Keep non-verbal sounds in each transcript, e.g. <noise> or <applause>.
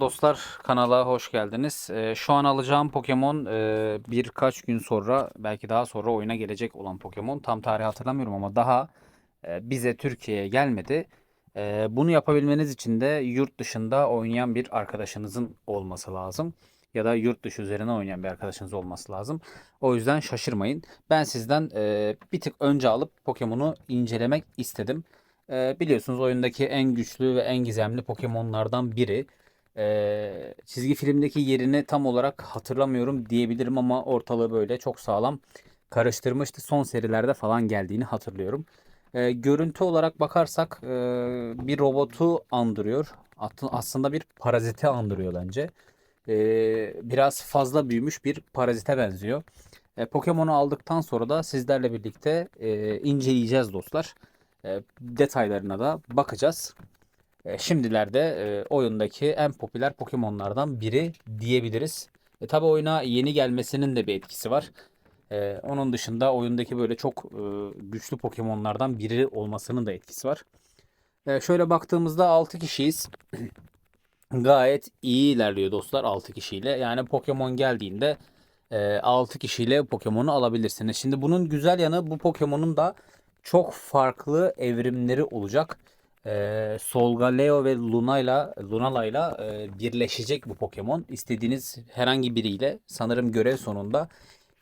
Dostlar kanala hoş geldiniz. Ee, şu an alacağım Pokemon e, birkaç gün sonra belki daha sonra oyuna gelecek olan Pokemon. Tam tarihi hatırlamıyorum ama daha e, bize Türkiye'ye gelmedi. E, bunu yapabilmeniz için de yurt dışında oynayan bir arkadaşınızın olması lazım. Ya da yurt dışı üzerine oynayan bir arkadaşınız olması lazım. O yüzden şaşırmayın. Ben sizden e, bir tık önce alıp Pokemon'u incelemek istedim. E, biliyorsunuz oyundaki en güçlü ve en gizemli Pokemon'lardan biri. Ee, çizgi filmdeki yerini tam olarak hatırlamıyorum diyebilirim ama ortalığı böyle çok sağlam karıştırmıştı. Son serilerde falan geldiğini hatırlıyorum. Ee, görüntü olarak bakarsak e, bir robotu andırıyor. Aslında bir paraziti andırıyor bence. Ee, biraz fazla büyümüş bir parazite benziyor. E, Pokemon'u aldıktan sonra da sizlerle birlikte e, inceleyeceğiz dostlar. E, detaylarına da bakacağız. E, şimdilerde e, oyundaki en popüler Pokemon'lardan biri diyebiliriz. E, tabi oyuna yeni gelmesinin de bir etkisi var. E, onun dışında oyundaki böyle çok e, güçlü Pokemon'lardan biri olmasının da etkisi var. E, şöyle baktığımızda 6 kişiyiz. <clears throat> Gayet iyi ilerliyor dostlar 6 kişiyle. Yani Pokemon geldiğinde e, 6 kişiyle Pokemon'u alabilirsiniz. Şimdi bunun güzel yanı bu Pokemon'un da çok farklı evrimleri olacak. Ee, Solgaleo ve Luna'yla Lunala'yla e, birleşecek bu Pokemon. İstediğiniz herhangi biriyle sanırım görev sonunda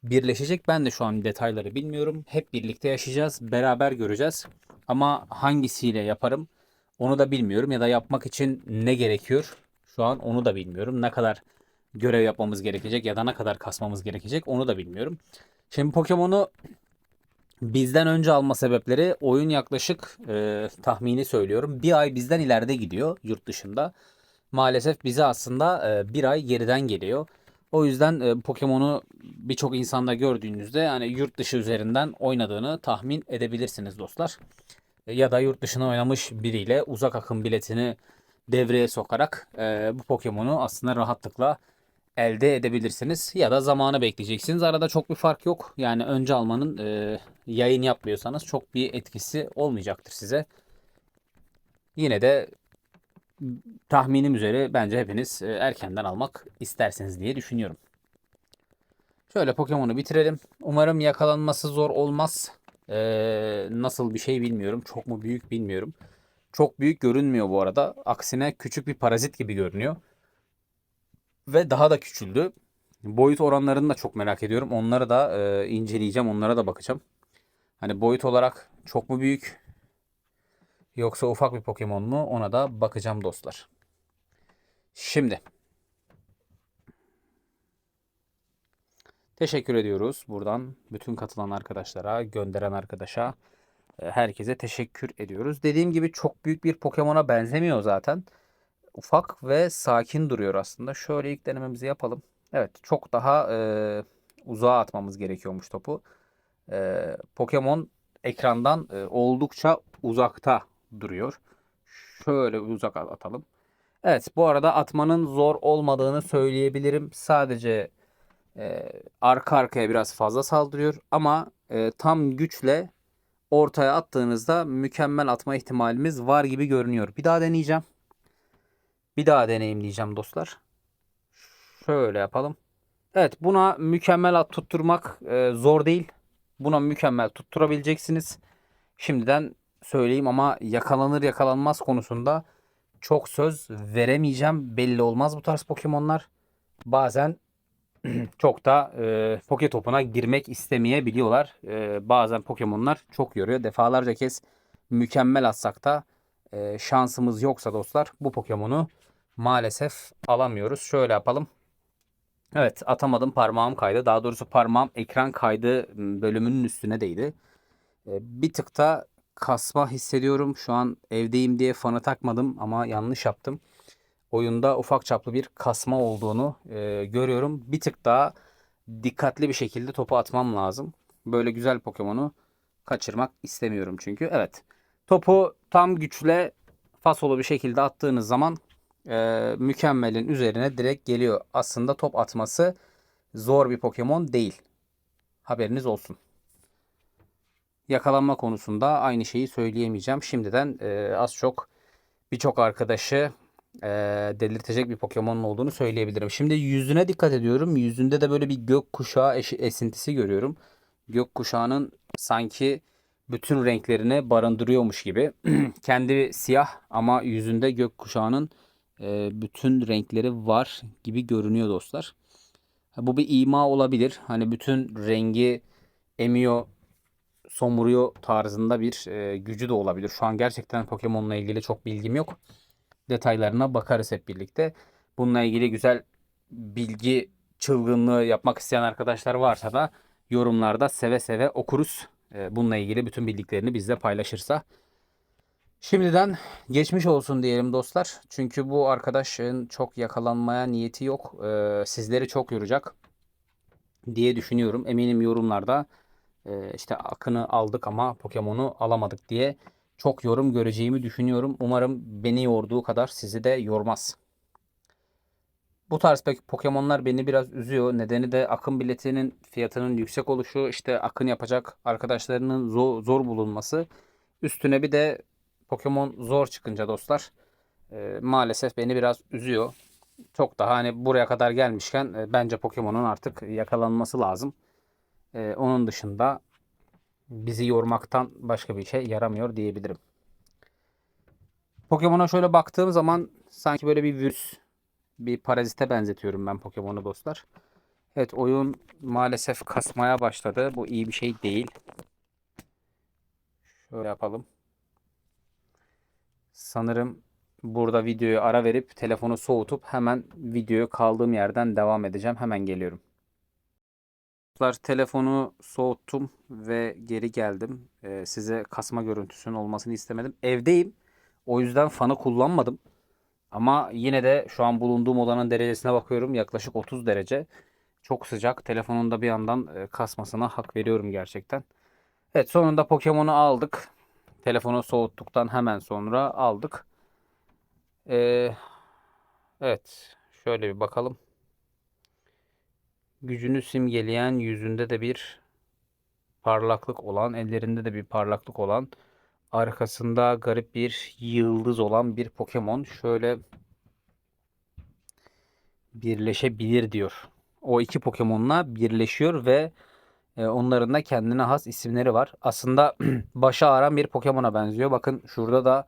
birleşecek. Ben de şu an detayları bilmiyorum. Hep birlikte yaşayacağız. Beraber göreceğiz. Ama hangisiyle yaparım onu da bilmiyorum. Ya da yapmak için ne gerekiyor? Şu an onu da bilmiyorum. Ne kadar görev yapmamız gerekecek ya da ne kadar kasmamız gerekecek onu da bilmiyorum. Şimdi Pokemon'u Bizden önce alma sebepleri oyun yaklaşık e, tahmini söylüyorum. Bir ay bizden ileride gidiyor yurt dışında. Maalesef bize aslında e, bir ay geriden geliyor. O yüzden e, Pokemon'u birçok insanda gördüğünüzde yani yurt dışı üzerinden oynadığını tahmin edebilirsiniz dostlar. E, ya da yurt dışına oynamış biriyle uzak akım biletini devreye sokarak e, bu Pokemon'u aslında rahatlıkla elde edebilirsiniz. Ya da zamanı bekleyeceksiniz. Arada çok bir fark yok. Yani önce almanın e, yayın yapmıyorsanız çok bir etkisi olmayacaktır size. Yine de tahminim üzere bence hepiniz e, erkenden almak istersiniz diye düşünüyorum. Şöyle Pokemon'u bitirelim. Umarım yakalanması zor olmaz. Ee, nasıl bir şey bilmiyorum. Çok mu büyük bilmiyorum. Çok büyük görünmüyor bu arada. Aksine küçük bir parazit gibi görünüyor ve daha da küçüldü. Boyut oranlarını da çok merak ediyorum. Onları da e, inceleyeceğim. Onlara da bakacağım. Hani boyut olarak çok mu büyük yoksa ufak bir Pokemon mu ona da bakacağım dostlar. Şimdi teşekkür ediyoruz buradan bütün katılan arkadaşlara, gönderen arkadaşa, e, herkese teşekkür ediyoruz. Dediğim gibi çok büyük bir Pokemon'a benzemiyor zaten ufak ve sakin duruyor aslında. Şöyle ilk denememizi yapalım. Evet çok daha e, uzağa atmamız gerekiyormuş topu. E, Pokemon ekrandan e, oldukça uzakta duruyor. Şöyle uzak atalım. Evet bu arada atmanın zor olmadığını söyleyebilirim. Sadece e, arka arkaya biraz fazla saldırıyor ama e, tam güçle ortaya attığınızda mükemmel atma ihtimalimiz var gibi görünüyor. Bir daha deneyeceğim. Bir daha deneyimleyeceğim dostlar. Şöyle yapalım. Evet buna mükemmel at tutturmak e, zor değil. Buna mükemmel tutturabileceksiniz. Şimdiden söyleyeyim ama yakalanır yakalanmaz konusunda çok söz veremeyeceğim. Belli olmaz bu tarz Pokemon'lar. Bazen <clears throat> çok da e, Poke topuna girmek istemeyebiliyorlar. E, bazen Pokemon'lar çok yoruyor. Defalarca kez mükemmel atsak da e, şansımız yoksa dostlar bu Pokemon'u maalesef alamıyoruz. Şöyle yapalım. Evet atamadım parmağım kaydı. Daha doğrusu parmağım ekran kaydı bölümünün üstüne değdi. E, bir tık da kasma hissediyorum. Şu an evdeyim diye fanı takmadım ama yanlış yaptım. Oyunda ufak çaplı bir kasma olduğunu e, görüyorum. Bir tık daha dikkatli bir şekilde topu atmam lazım. Böyle güzel Pokemon'u kaçırmak istemiyorum çünkü. Evet. Topu tam güçle fasolu bir şekilde attığınız zaman e, mükemmelin üzerine direkt geliyor. Aslında top atması zor bir Pokemon değil. Haberiniz olsun. Yakalanma konusunda aynı şeyi söyleyemeyeceğim. Şimdiden e, az çok birçok arkadaşı e, delirtecek bir Pokemon'un olduğunu söyleyebilirim. Şimdi yüzüne dikkat ediyorum. Yüzünde de böyle bir gökkuşağı eşi- esintisi görüyorum. Gökkuşağının sanki bütün renklerini barındırıyormuş gibi. <clears throat> Kendi siyah ama yüzünde gökkuşağının e, bütün renkleri var gibi görünüyor dostlar. Bu bir ima olabilir. Hani bütün rengi emiyor, somuruyor tarzında bir e, gücü de olabilir. Şu an gerçekten Pokemon'la ilgili çok bilgim yok. Detaylarına bakarız hep birlikte. Bununla ilgili güzel bilgi çılgınlığı yapmak isteyen arkadaşlar varsa da yorumlarda seve seve okuruz. E, bununla ilgili bütün bildiklerini bizle paylaşırsa. Şimdiden geçmiş olsun diyelim dostlar. Çünkü bu arkadaşın çok yakalanmaya niyeti yok. E, sizleri çok yoracak diye düşünüyorum. Eminim yorumlarda e, işte Akın'ı aldık ama Pokemon'u alamadık diye çok yorum göreceğimi düşünüyorum. Umarım beni yorduğu kadar sizi de yormaz. Bu tarz pek Pokemon'lar beni biraz üzüyor. Nedeni de akın biletinin fiyatının yüksek oluşu, işte akın yapacak arkadaşlarının zor, zor bulunması. Üstüne bir de Pokemon zor çıkınca dostlar e, maalesef beni biraz üzüyor. Çok daha hani buraya kadar gelmişken e, bence Pokemon'un artık yakalanması lazım. E, onun dışında bizi yormaktan başka bir şey yaramıyor diyebilirim. Pokemon'a şöyle baktığım zaman sanki böyle bir virüs, bir parazite benzetiyorum ben Pokemon'u dostlar. Evet oyun maalesef kasmaya başladı. Bu iyi bir şey değil. Şöyle yapalım. Sanırım burada videoyu ara verip telefonu soğutup hemen videoyu kaldığım yerden devam edeceğim. Hemen geliyorum. Dostlar telefonu soğuttum ve geri geldim. Ee, size kasma görüntüsünün olmasını istemedim. Evdeyim. O yüzden fanı kullanmadım. Ama yine de şu an bulunduğum odanın derecesine bakıyorum. Yaklaşık 30 derece. Çok sıcak. Telefonun da bir yandan e, kasmasına hak veriyorum gerçekten. Evet sonunda Pokemon'u aldık. Telefonu soğuttuktan hemen sonra aldık. Ee, evet şöyle bir bakalım. Gücünü simgeleyen yüzünde de bir parlaklık olan, ellerinde de bir parlaklık olan, arkasında garip bir yıldız olan bir Pokemon. Şöyle birleşebilir diyor. O iki Pokemon'la birleşiyor ve e, onların da kendine has isimleri var. Aslında <clears throat> başı ağrıyan bir Pokemon'a benziyor. Bakın şurada da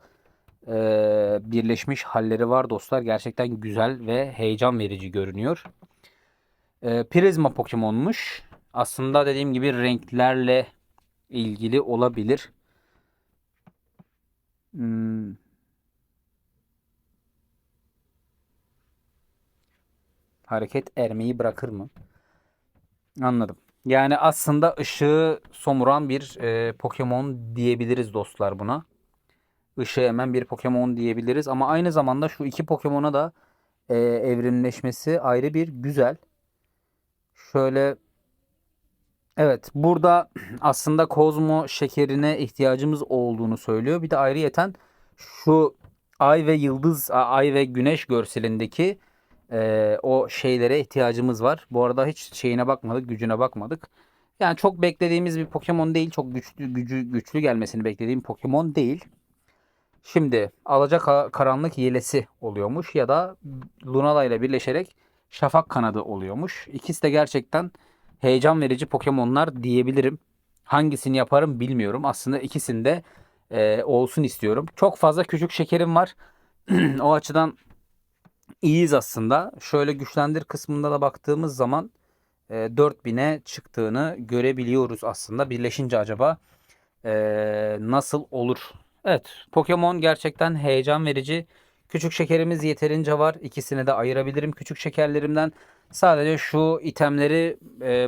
e, birleşmiş halleri var dostlar. Gerçekten güzel ve heyecan verici görünüyor. E, Prizma Pokemon'muş. Aslında dediğim gibi renklerle ilgili olabilir. Hmm. Hareket ermeyi bırakır mı? Anladım. Yani aslında ışığı somuran bir e, Pokemon diyebiliriz dostlar buna. Işığı emen bir Pokemon diyebiliriz. Ama aynı zamanda şu iki Pokemon'a da e, evrimleşmesi ayrı bir güzel. Şöyle evet burada <clears throat> aslında Kozmo şekerine ihtiyacımız olduğunu söylüyor. Bir de ayrıyeten şu ay ve yıldız, ay ve güneş görselindeki e, o şeylere ihtiyacımız var. Bu arada hiç şeyine bakmadık, gücüne bakmadık. Yani çok beklediğimiz bir Pokemon değil. Çok güçlü gücü güçlü gelmesini beklediğim Pokemon değil. Şimdi alacak karanlık yelesi oluyormuş ya da Lunala ile birleşerek şafak kanadı oluyormuş. İkisi de gerçekten heyecan verici Pokemon'lar diyebilirim. Hangisini yaparım bilmiyorum. Aslında ikisini de e, olsun istiyorum. Çok fazla küçük şekerim var. <clears throat> o açıdan iyiyiz aslında. Şöyle güçlendir kısmında da baktığımız zaman e, 4000'e çıktığını görebiliyoruz aslında. Birleşince acaba e, nasıl olur? Evet, Pokemon gerçekten heyecan verici. Küçük şekerimiz yeterince var. İkisini de ayırabilirim küçük şekerlerimden. Sadece şu itemleri e,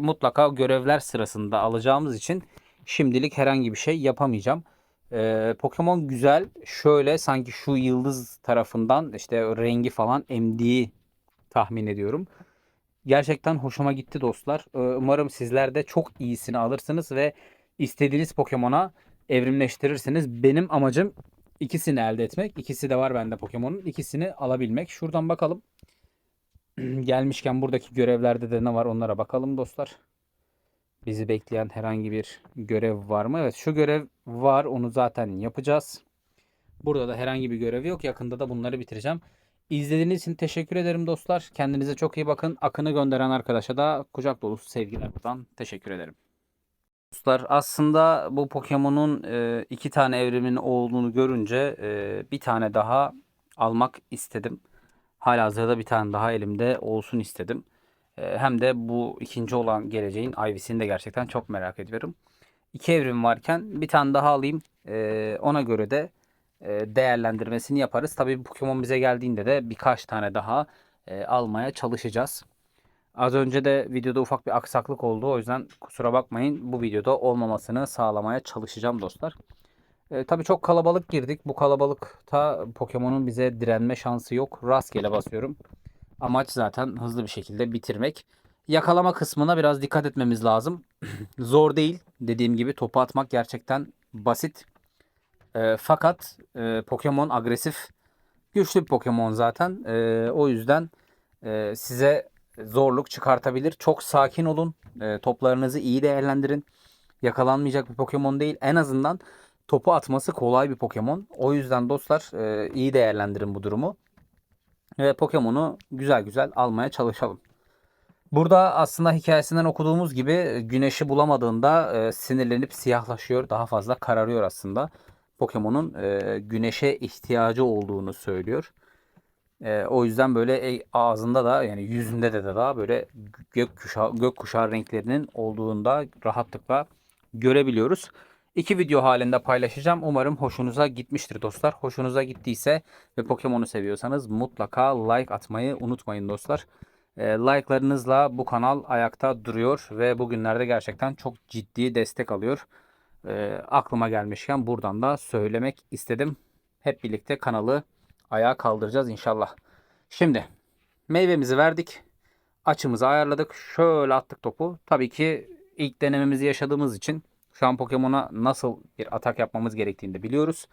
mutlaka görevler sırasında alacağımız için şimdilik herhangi bir şey yapamayacağım. E, Pokemon güzel. Şöyle sanki şu yıldız tarafından işte rengi falan emdiği tahmin ediyorum. Gerçekten hoşuma gitti dostlar. E, umarım sizler de çok iyisini alırsınız ve istediğiniz Pokemon'a evrimleştirirsiniz. Benim amacım ikisini elde etmek. İkisi de var bende Pokemon'un. İkisini alabilmek. Şuradan bakalım. <clears throat> Gelmişken buradaki görevlerde de ne var onlara bakalım dostlar. Bizi bekleyen herhangi bir görev var mı? Evet şu görev var. Onu zaten yapacağız. Burada da herhangi bir görevi yok. Yakında da bunları bitireceğim. İzlediğiniz için teşekkür ederim dostlar. Kendinize çok iyi bakın. Akını gönderen arkadaşa da kucak dolusu sevgiler buradan. Teşekkür ederim. Dostlar aslında bu Pokemon'un e, iki tane evrimin olduğunu görünce e, bir tane daha almak istedim. Halihazırda bir tane daha elimde olsun istedim. E, hem de bu ikinci olan geleceğin Ivy'sini de gerçekten çok merak ediyorum. İki evrim varken bir tane daha alayım. E, ona göre de e, değerlendirmesini yaparız. Tabii Pokemon bize geldiğinde de birkaç tane daha e, almaya çalışacağız. Az önce de videoda ufak bir aksaklık oldu. O yüzden kusura bakmayın. Bu videoda olmamasını sağlamaya çalışacağım dostlar. E, tabii çok kalabalık girdik. Bu kalabalıkta Pokemon'un bize direnme şansı yok. Rastgele basıyorum. Amaç zaten hızlı bir şekilde bitirmek. Yakalama kısmına biraz dikkat etmemiz lazım. <clears throat> Zor değil. Dediğim gibi topu atmak gerçekten basit. E, fakat e, Pokemon agresif. Güçlü bir Pokemon zaten. E, o yüzden e, size zorluk çıkartabilir. Çok sakin olun. E, toplarınızı iyi değerlendirin. Yakalanmayacak bir Pokemon değil. En azından topu atması kolay bir Pokemon. O yüzden dostlar e, iyi değerlendirin bu durumu. Ve Pokemon'u güzel güzel almaya çalışalım. Burada aslında hikayesinden okuduğumuz gibi güneşi bulamadığında e, sinirlenip siyahlaşıyor. Daha fazla kararıyor aslında. Pokemon'un e, güneşe ihtiyacı olduğunu söylüyor. E, o yüzden böyle e, ağzında da yani yüzünde de, de daha böyle gökkuşağı, gökkuşağı renklerinin olduğunda rahatlıkla görebiliyoruz. İki video halinde paylaşacağım. Umarım hoşunuza gitmiştir dostlar. Hoşunuza gittiyse ve Pokemon'u seviyorsanız mutlaka like atmayı unutmayın dostlar. E, like'larınızla bu kanal ayakta duruyor ve bugünlerde gerçekten çok ciddi destek alıyor. E, aklıma gelmişken buradan da söylemek istedim. Hep birlikte kanalı ayağa kaldıracağız inşallah. Şimdi meyvemizi verdik. Açımızı ayarladık. Şöyle attık topu. Tabii ki ilk denememizi yaşadığımız için şu an Pokemon'a nasıl bir atak yapmamız gerektiğini de biliyoruz.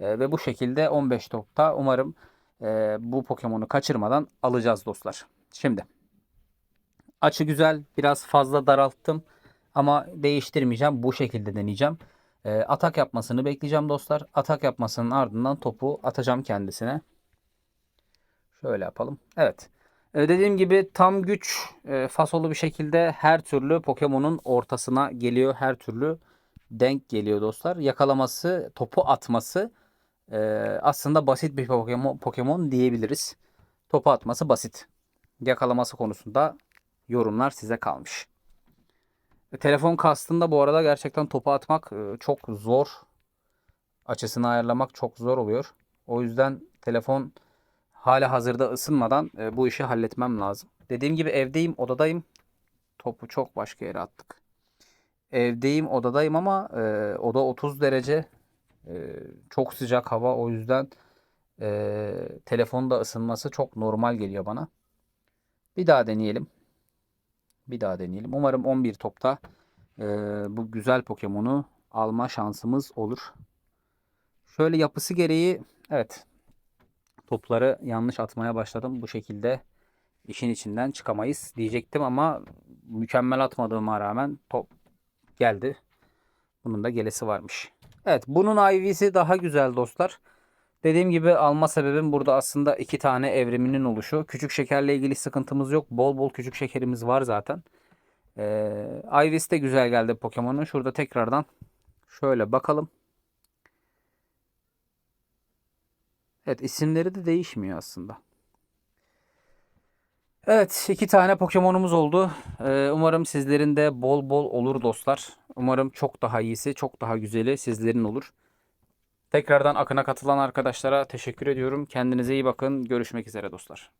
E, ve bu şekilde 15 topta umarım e, bu Pokemon'u kaçırmadan alacağız dostlar. Şimdi açı güzel. Biraz fazla daralttım. Ama değiştirmeyeceğim. Bu şekilde deneyeceğim. E, atak yapmasını bekleyeceğim dostlar. Atak yapmasının ardından topu atacağım kendisine. Şöyle yapalım. Evet. E, dediğim gibi tam güç e, fasolu bir şekilde her türlü Pokemon'un ortasına geliyor. Her türlü denk geliyor dostlar. Yakalaması, topu atması e, aslında basit bir Pokemon, Pokemon diyebiliriz. Topu atması basit. Yakalaması konusunda yorumlar size kalmış. E, telefon kastında bu arada gerçekten topu atmak çok zor. Açısını ayarlamak çok zor oluyor. O yüzden telefon hala hazırda ısınmadan e, bu işi halletmem lazım. Dediğim gibi evdeyim, odadayım. Topu çok başka yere attık. Evdeyim, odadayım ama e, oda 30 derece. E, çok sıcak hava. O yüzden e, telefonda ısınması çok normal geliyor bana. Bir daha deneyelim. Bir daha deneyelim. Umarım 11 topta e, bu güzel Pokemon'u alma şansımız olur. Şöyle yapısı gereği evet topları yanlış atmaya başladım. Bu şekilde işin içinden çıkamayız diyecektim ama mükemmel atmadığıma rağmen top geldi. Bunun da gelesi varmış. Evet bunun IV'si daha güzel dostlar. Dediğim gibi alma sebebim burada aslında iki tane evriminin oluşu. Küçük şekerle ilgili sıkıntımız yok. Bol bol küçük şekerimiz var zaten. Ee, Ivy's de güzel geldi Pokemon'un. Şurada tekrardan şöyle bakalım. Evet isimleri de değişmiyor aslında. Evet iki tane Pokemon'umuz oldu. Ee, umarım sizlerin de bol bol olur dostlar. Umarım çok daha iyisi, çok daha güzeli sizlerin olur. Tekrardan Akın'a katılan arkadaşlara teşekkür ediyorum. Kendinize iyi bakın. Görüşmek üzere dostlar.